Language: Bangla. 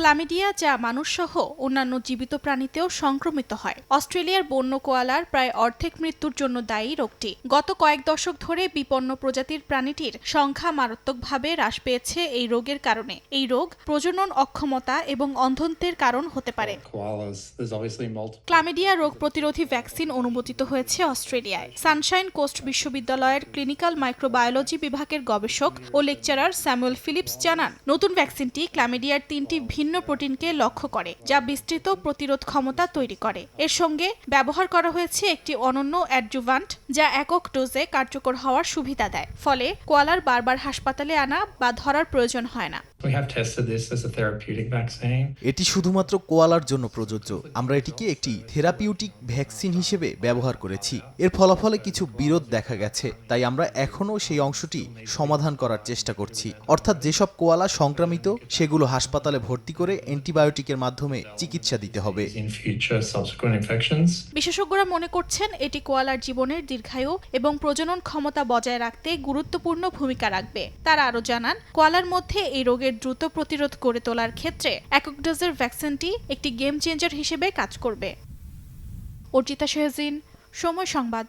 ক্লামিডিয়া যা মানুষসহ অন্যান্য জীবিত প্রাণীতেও সংক্রমিত হয়। অস্ট্রেলিয়ার বন্য কোয়ালার প্রায় অর্ধেক মৃত্যুর জন্য দায়ী রোগটি। গত কয়েক দশক ধরে বিপন্ন প্রজাতির প্রাণীটির সংখ্যা মারাত্মকভাবে হ্রাস পেয়েছে এই রোগের কারণে। এই রোগ প্রজনন অক্ষমতা এবং অন্ধত্বের কারণ হতে পারে. ক্লামিডিয়া রোগ প্রতিরোধী ভ্যাকসিন অনুমোদিত হয়েছে অস্ট্রেলিয়ায়। সানশাইন কোস্ট বিশ্ববিদ্যালয়ের ক্লিনিক্যাল মাইক্রোবায়োলজি বিভাগের গবেষক ও লেকচারার স্যামুয়েল ফিলিপস জানান নতুন ভ্যাকসিনটি ক্লামিডিয়ার তিনটি ভিন্ন প্রোটিনকে লক্ষ্য করে, যা বিস্তৃত প্রতিরোধ ক্ষমতা তৈরি করে। এর সঙ্গে ব্যবহার করা হয়েছে একটি অনন্য অ্যাডজুভান্ট যা একক ডোজে কার্যকর হওয়ার সুবিধা দেয়, ফলে কোয়ালার বারবার হাসপাতালে আনা বা ধরার প্রয়োজন হয় না। We have tested this as a therapeutic vaccine. এটি শুধুমাত্র কোয়ালার জন্য প্রযোজ্য। আমরা এটিকে একটি থেরাপিউটিক ভ্যাকসিন হিসেবে ব্যবহার করেছি। এর ফলাফলে কিছু বিরোধ দেখা গেছে। তাই আমরা এখনও সেই অংশটি সমাধান করার চেষ্টা করছি। অর্থাৎ যেসব কোয়ালা সংক্রামিত সেগুলো হাসপাতালে ভর্তি করে অ্যান্টিবায়োটিকের মাধ্যমে চিকিৎসা দিতে হবে। In future subsequent infections, বিশেষজ্ঞরা মনে করছেন এটি কোয়ালার জীবনের দীর্ঘায়ু এবং প্রজনন ক্ষমতা বজায় রাখতে গুরুত্বপূর্ণ ভূমিকা রাখবে। তারা আরও জানান কোয়ালার মধ্যে এই রোগের দ্রুত প্রতিরোধ করে তোলার ক্ষেত্রে একক ডোজের ভ্যাকসিনটি একটি গেম চেঞ্জার হিসেবে কাজ করবে। অর্জিতা শেহজিন, সময় সংবাদ